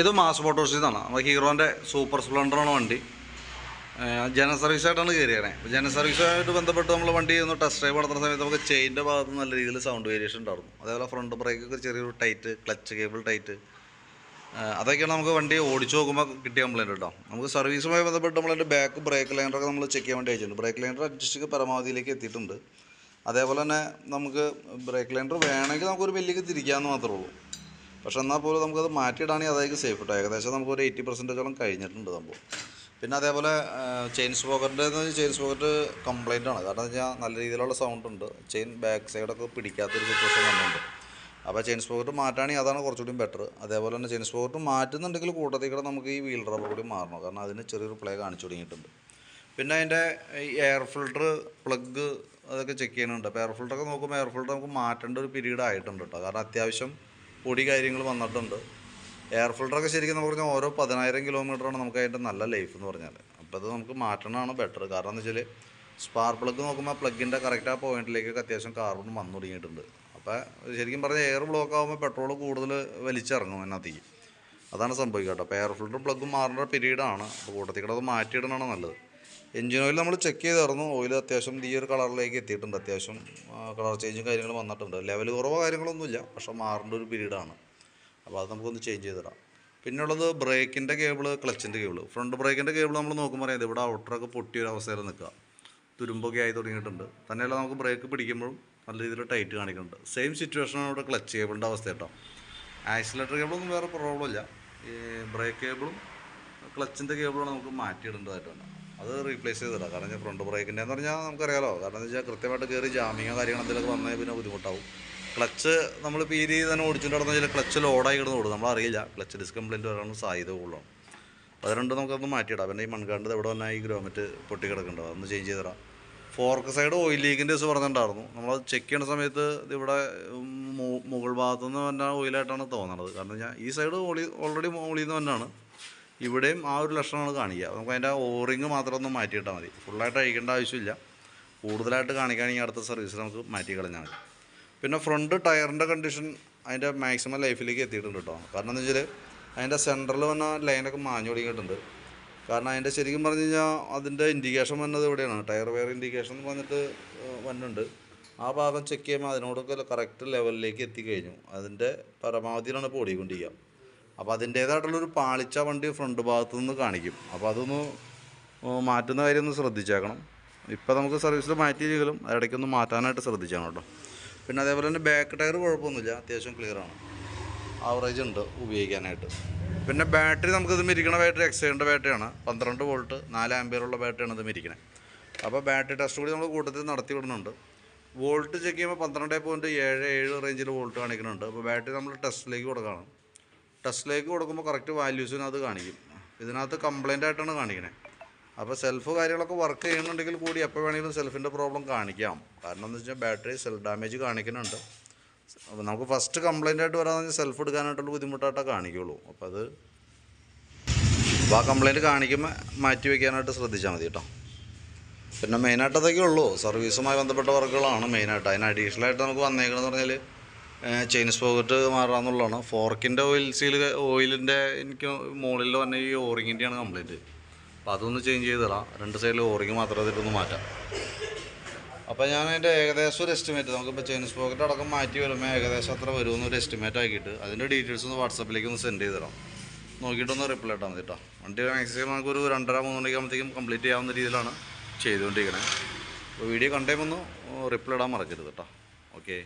ഇത് മാസ് മോട്ടോഴ്സിൽ നിന്നാണ് നമ്മുടെ ഹീറോന്റെ സൂപ്പർ സ്പ്ലെൻഡറാണ് വണ്ടി. ജന സർവീസായിട്ടാണ് കയറിയത് ജന സർവീസുമായിട്ട് ബന്ധപ്പെട്ട് നമ്മൾ വണ്ടി ഒന്ന് ടെസ്റ്റ് ഡ്രൈവ് നടത്തുന്ന സമയത്ത് നമുക്ക് ചെയിന്റെ ഭാഗത്ത് നല്ല രീതിയിൽ സൗണ്ട് വേരിയേഷൻ ഉണ്ടായിരുന്നു. അതേപോലെ ഫ്രണ്ട് ബ്രേക്കൊക്കെ ചെറിയൊരു ടൈറ്റ് ക്ലച്ച് കേബിൾ ടൈറ്റ് അതൊക്കെയാണ് നമുക്ക് വണ്ടി ഓടിച്ചു നോക്കുമ്പോൾ കിട്ടിയ കംപ്ലൈന്റ് കേട്ടോ നമുക്ക് സർവീസുമായി ബന്ധപ്പെട്ട് നമ്മളതിന്റെ ബാക്ക് ബ്രേക്ക് ലൈനറൊക്കെ നമ്മൾ ചെക്ക് ചെയ്യാൻ വേണ്ടി അയച്ചിട്ടുണ്ട്. ബ്രേക്ക് ലൈനർ അഡ്ജസ്റ്റ് പരമാവധിയിലേക്ക് എത്തിയിട്ടുണ്ട്. അതേപോലെ തന്നെ നമുക്ക് ബ്രേക്ക് ലൈനർ വേണമെങ്കിൽ നമുക്കൊരു വലിയ തിരിക്കാമെന്ന് മാത്രമേ ഉള്ളൂ. പക്ഷെ എന്നാൽ പോലും നമുക്കത് മാറ്റിയിടാണെങ്കിൽ അതായിരിക്കും സേഫ് കേട്ടോ ഏകദേശം നമുക്ക് ഒരു എയ്റ്റി പെർസെന്റേജോളം കഴിഞ്ഞിട്ടുണ്ട് സംഭവം. പിന്നെ അതേപോലെ ചെയിൻ സ്പോക്കറിന്റെ ചെയിൻ സ്പോക്കറ്റ് കംപ്ലൈന്റ് ആണ്. കാരണം എന്താ നല്ല രീതിയിലുള്ള സൗണ്ട് ഉണ്ട്. ചെയിൻ ബാക്ക് സൈഡൊക്കെ പിടിക്കാത്തൊരു സിറ്റുവേഷൻ വന്നിട്ടുണ്ട്. അപ്പോൾ ചെയിൻ സ്പോക്കറ്റ് മാറ്റുകയാണെങ്കിൽ അതാണ് കുറച്ചുകൂടി ബെറ്റർ അതേപോലെ തന്നെ ചെയിൻ സ്പോക്കറ്റ് മാറ്റുന്നുണ്ടെങ്കിൽ കൂട്ടത്തിൽ കൂടെ നമുക്ക് ഈ വീൽ റബ്ബർ കൂടി മാറണം. കാരണം അതിന് ചെറിയൊരു പ്ലേ കാണിച്ചു തുടങ്ങിയിട്ടുണ്ട്. പിന്നെ അതിന്റെ എയർ ഫിൽട്ടർ പ്ലഗ് അതൊക്കെ ചെക്ക് ചെയ്യുന്നുണ്ട്. അപ്പോൾ എയർ ഫിൽട്ടറൊക്കെ നോക്കുമ്പോൾ എയർ ഫിൽട്ടർ നമുക്ക് മാറ്റേണ്ട ഒരു പീരീഡ് ആയിട്ടുണ്ട് കേട്ടോ കാരണം അത്യാവശ്യം പൊടി കാര്യങ്ങൾ വന്നിട്ടുണ്ട്. എയർ ഫിൽട്ടറൊക്കെ ശരിക്കും നമുക്ക് പറഞ്ഞാൽ ഓരോ പതിനായിരം കിലോമീറ്ററാണ് നമുക്ക് അതിന്റെ നല്ല ലൈഫ് എന്ന് പറഞ്ഞാൽ അപ്പോൾ അത് നമുക്ക് മാറ്റണമാണ് ബെറ്റർ കാരണം എന്ന് വെച്ചാൽ സ്പാർ പ്ലഗ് നോക്കുമ്പോൾ പ്ലഗിന്റെ കറക്റ്റ് ആ പോയിന്റിലേക്കൊക്കെ അത്യാവശ്യം കാർബൺ വന്നു തുടങ്ങിയിട്ടുണ്ട്. അപ്പോൾ ശരിക്കും പറഞ്ഞാൽ എയർ ബ്ലോക്ക് ആകുമ്പോൾ പെട്രോൾ കൂടുതൽ വലിച്ചിറങ്ങും അതിനകത്തേക്ക്. അതാണ് സംഭവിക്കുക കേട്ടോ. അപ്പോൾ എയർ ഫിൽട്ടർ പ്ലഗും മാറേണ്ട പീരീഡാണ് അപ്പോൾ കൂട്ടത്തിൽ കൂടെ അത് മാറ്റിയിടണമാണ് നല്ലത്. എഞ്ചിൻ ഓയിൽ നമ്മൾ ചെക്ക് ചെയ്തായിരുന്നു. ഓയിൽ അത്യാവശ്യം ഈ ഒരു കളറിലേക്ക് എത്തിയിട്ടുണ്ട്. അത്യാവശ്യം കളർ ചേഞ്ചും കാര്യങ്ങളും വന്നിട്ടുണ്ട്. ലെവൽ കുറവോ കാര്യങ്ങളൊന്നുമില്ല. പക്ഷേ മാറേണ്ട ഒരു പീരീഡാണ്. അപ്പോൾ അത് നമുക്കൊന്ന് ചേഞ്ച് ചെയ്തിടാം. പിന്നെയുള്ളത് ബ്രേക്കിന്റെ കേബിൾ ക്ലച്ചിന്റെ കേബിൾ ഫ്രണ്ട് ബ്രേക്കിന്റെ കേബിൾ നമ്മൾ നോക്കുമ്പോൾ അറിയാം. ഇവിടെ ഔട്ടറൊക്കെ പൊട്ടിയ ഒരു അവസ്ഥയിൽ നിൽക്കുക. തുരുമ്പൊക്കെ ആയി തുടങ്ങിയിട്ടുണ്ട്. തന്നെയല്ല നമുക്ക് ബ്രേക്ക് പിടിക്കുമ്പോഴും നല്ല രീതിയിൽ ടൈറ്റ് കാണിക്കുന്നുണ്ട്. സെയിം സിറ്റുവേഷനാണ് ഇവിടെ ക്ലച്ച് കേബിളിന്റെ അവസ്ഥ കേട്ടോ. ആക്സിലേറ്റർ കേബിളൊന്നും വേറെ പ്രോബ്ലം ഇല്ല. ഈ ബ്രേക്ക് കേബിളും ക്ലച്ചിന്റെ കേബിളാണ് നമുക്ക് മാറ്റിയിടേണ്ടതായിട്ടുണ്ട്. അത് റീപ്ലേസ് ചെയ്തിടാം. കാരണം ഫ്രണ്ട് ബ്രേക്കിന്റെ എന്ന് പറഞ്ഞാൽ നമുക്കറിയാലോ. കാരണം എന്ന് വെച്ചാൽ കൃത്യമായിട്ട് കയറി ജാമിങ്ങോ കാര്യങ്ങൾ എന്തെങ്കിലുമൊക്കെ വന്നാൽ പിന്നെ ബുദ്ധിമുട്ടാവും. ക്ലച്ച് നമ്മൾ ഈ രീതി തന്നെ ഓടിച്ചിട്ട് നടന്നു വെച്ചാൽ ക്ലച്ച് ലോഡായി കിടന്ന് ഓടും. നമ്മളറിയില്ല. ക്ലച്ച് ഡിസ്കംപ്ലൈന്റ് വരാനും സാധ്യത അപ്പോൾ അത് രണ്ടും നമുക്കൊന്ന് മാറ്റിയിടാം. പിന്നെ ഈ മൺകാണ്ട് എവിടെ വന്നാൽ ഈ ഗ്രോമറ്റ് പൊട്ടി കിടക്കുന്നുണ്ടോ അതൊന്ന് ചേഞ്ച് ചെയ്തിടാം. ഫോർക്ക് സൈഡ് ഓയിൽ ലീക്കിന്റെ ദിവസം പറഞ്ഞിട്ടുണ്ടായിരുന്നു. നമ്മളത് ചെക്ക് ചെയ്യുന്ന സമയത്ത് ഇവിടെ മുകൾ ഭാഗത്തുനിന്ന് വന്ന ഓയിലായിട്ടാണ് തോന്നുന്നത് കാരണം ഞാൻ ഈ സൈഡ് ഓളി ഓൾറെഡി ഓളിയിൽ നിന്ന് തന്നെയാണ് ഇവിടെയും ആ ഒരു ലക്ഷണമാണ് കാണിക്കുക. നമുക്ക് അതിന്റെ ഓറിങ് മാത്രം ഒന്ന് മാറ്റിയിട്ടാൽ മതി. ഫുള്ളായിട്ട് അഴിക്കേണ്ട ആവശ്യമില്ല. കൂടുതലായിട്ട് കാണിക്കുകയാണെങ്കിൽ അടുത്ത സർവീസിൽ നമുക്ക് മാറ്റി കളഞ്ഞാൽ മതി. പിന്നെ ഫ്രണ്ട് ടയറിന്റെ കണ്ടീഷൻ അതിന്റെ മാക്സിമം ലൈഫിലേക്ക് എത്തിയിട്ടുണ്ട് കേട്ടോ കാരണം എന്താ വെച്ചാൽ അതിന്റെ സെന്ററിൽ വന്ന ലൈനൊക്കെ മാഞ്ഞു തുടങ്ങിയിട്ടുണ്ട്. കാരണം അതിന്റെ ശരിക്കും പറഞ്ഞു കഴിഞ്ഞാൽ അതിന്റെ ഇൻഡിക്കേഷൻ വന്നത് ഇവിടെയാണ്. ടയർ വെയർ ഇൻഡിക്കേഷൻ എന്ന് പറഞ്ഞിട്ട് വന്നിട്ടുണ്ട്. ആ ഭാഗം ചെക്ക് ചെയ്യുമ്പോൾ അതിനോടൊക്കെ കറക്റ്റ് ലെവലിലേക്ക് എത്തിക്കഴിഞ്ഞു. അതിന്റെ പരമാവധിയിലാണ് ഇപ്പോൾ ഓടിക്കൊണ്ടിരിക്കുക അപ്പോൾ അതിന്റേതായിട്ടുള്ളൊരു പാളിച്ച വണ്ടി ഫ്രണ്ട് ഭാഗത്തു നിന്ന് കാണിക്കും. അപ്പോൾ അതൊന്ന് മാറ്റുന്ന കാര്യം ഒന്ന് ശ്രദ്ധിച്ചേക്കണം. ഇപ്പോൾ നമുക്ക് സർവീസിൽ മാറ്റിയില്ലെങ്കിലും ഇടയ്ക്കൊന്ന് മാറ്റാനായിട്ട് ശ്രദ്ധിച്ചേക്കണം കേട്ടോ. പിന്നെ അതേപോലെ തന്നെ ബാക്ക് ടയർ കുഴപ്പമൊന്നുമില്ല അത്യാവശ്യം ക്ലിയറാണ് ആവറേജ് ഉണ്ട് ഉപയോഗിക്കാനായിട്ട്. പിന്നെ ബാറ്ററി നമുക്ക് നമുക്കിത് മിരിക്കണ ബാറ്ററി എക്സൈന്റെ ബാറ്ററിയാണ് പന്ത്രണ്ട് വോൾട്ട് നാല് ആംബിയറുള്ള ബാറ്ററിയാണ് ഇത് മിരിക്കണേ. അപ്പോൾ ബാറ്ററി ടെസ്റ്റ് കൂടി നമ്മൾ കൂട്ടത്തിൽ നടത്തി വിടുന്നുണ്ട്. വോൾട്ട് ചെക്ക് ചെയ്യുമ്പോൾ പന്ത്രണ്ട് പോയിന്റ് ഏഴ് ഏഴ് റേഞ്ചിൽ വോൾട്ട് കാണിക്കുന്നുണ്ട്. അപ്പോൾ ബാറ്ററി നമ്മൾ ടെസ്റ്റിലേക്ക് കൊടുക്കണം. ടെസ്റ്റിലേക്ക് കൊടുക്കുമ്പോൾ കറക്റ്റ് വാല്യൂസിന് അത് കാണിക്കും. ഇതിനകത്ത് കംപ്ലൈന്റ് ആയിട്ടാണ് കാണിക്കണേ. അപ്പോൾ സെൽഫ് കാര്യങ്ങളൊക്കെ വർക്ക് ചെയ്യുന്നുണ്ടെങ്കിൽ കൂടി എപ്പോൾ വേണമെങ്കിലും സെൽഫിന്റെ പ്രോബ്ലം കാണിക്കാം. കാരണം എന്ന് വെച്ചാൽ ബാറ്ററി സെൽ ഡാമേജ് കാണിക്കുന്നുണ്ട്. നമുക്ക് ഫസ്റ്റ് കംപ്ലൈന്റ് ആയിട്ട് വരാമെന്ന് പറഞ്ഞാൽ സെൽഫ് എടുക്കാനായിട്ടുള്ള ബുദ്ധിമുട്ടായിട്ടേ കാണിക്കുള്ളൂ. അപ്പോൾ അത് അപ്പോൾ ആ കംപ്ലൈന്റ് കാണിക്കുമ്പോൾ മാറ്റി വയ്ക്കാനായിട്ട് ശ്രദ്ധിച്ചാൽ മതി കേട്ടോ. പിന്നെ മെയിനായിട്ട് അതൊക്കെ ഉള്ളൂ. സർവീസുമായി ബന്ധപ്പെട്ട വർക്കുകളാണ് മെയിനായിട്ട് അതിന് അഡീഷണലായിട്ട് നമുക്ക് വന്നേക്കണമെന്ന് പറഞ്ഞാൽ ചെയിൻ സ്പോക്കറ്റ് മാറാന്നുള്ളതാണ്. ഫോർക്കിന്റെ ഓയിൽ സീൽ ഓയിലിന്റെ എനിക്ക് മുകളിൽ വന്ന ഈ ഓറിങ്ങിന്റെയാണ് കംപ്ലൈന്റ് അപ്പോൾ അതൊന്ന് ചേഞ്ച് ചെയ്തിടാം രണ്ട് സൈഡിൽ ഓറിങ് മാത്രം അതിലൊന്ന് മാറ്റാം. അപ്പോൾ ഞാൻ അതിന്റെ ഏകദേശം ഒരു എസ്റ്റിമേറ്റ് നമുക്കിപ്പോൾ ചെയിൻ സ്പോക്കറ്റ് അടക്കം മാറ്റി വരുമ്പോൾ ഏകദേശം അത്ര വരുമെന്ന് ഒരു എസ്റ്റിമേറ്റ് ആക്കിയിട്ട് അതിന്റെ ഡീറ്റെയിൽസ് ഒന്ന് വാട്സപ്പിലേക്ക് ഒന്ന് സെൻഡ് ചെയ്തിടാം നോക്കിയിട്ടൊന്ന് റിപ്ലൈ ഇട്ടാൽ മതി കേട്ടോ വണ്ടി മാക്സിമം നമുക്ക് ഒരു രണ്ടര മൂന്ന് മണിക്കാകുമ്പോഴത്തേക്കും കംപ്ലീറ്റ് ചെയ്യാവുന്ന രീതിയിലാണ് ചെയ്തുകൊണ്ടിരിക്കണേ. അപ്പോൾ വീഡിയോ കണ്ടേ ഒന്ന് റിപ്ലൈ ഇടാൻ മറക്കരുത് കേട്ടോ ഓക്കെ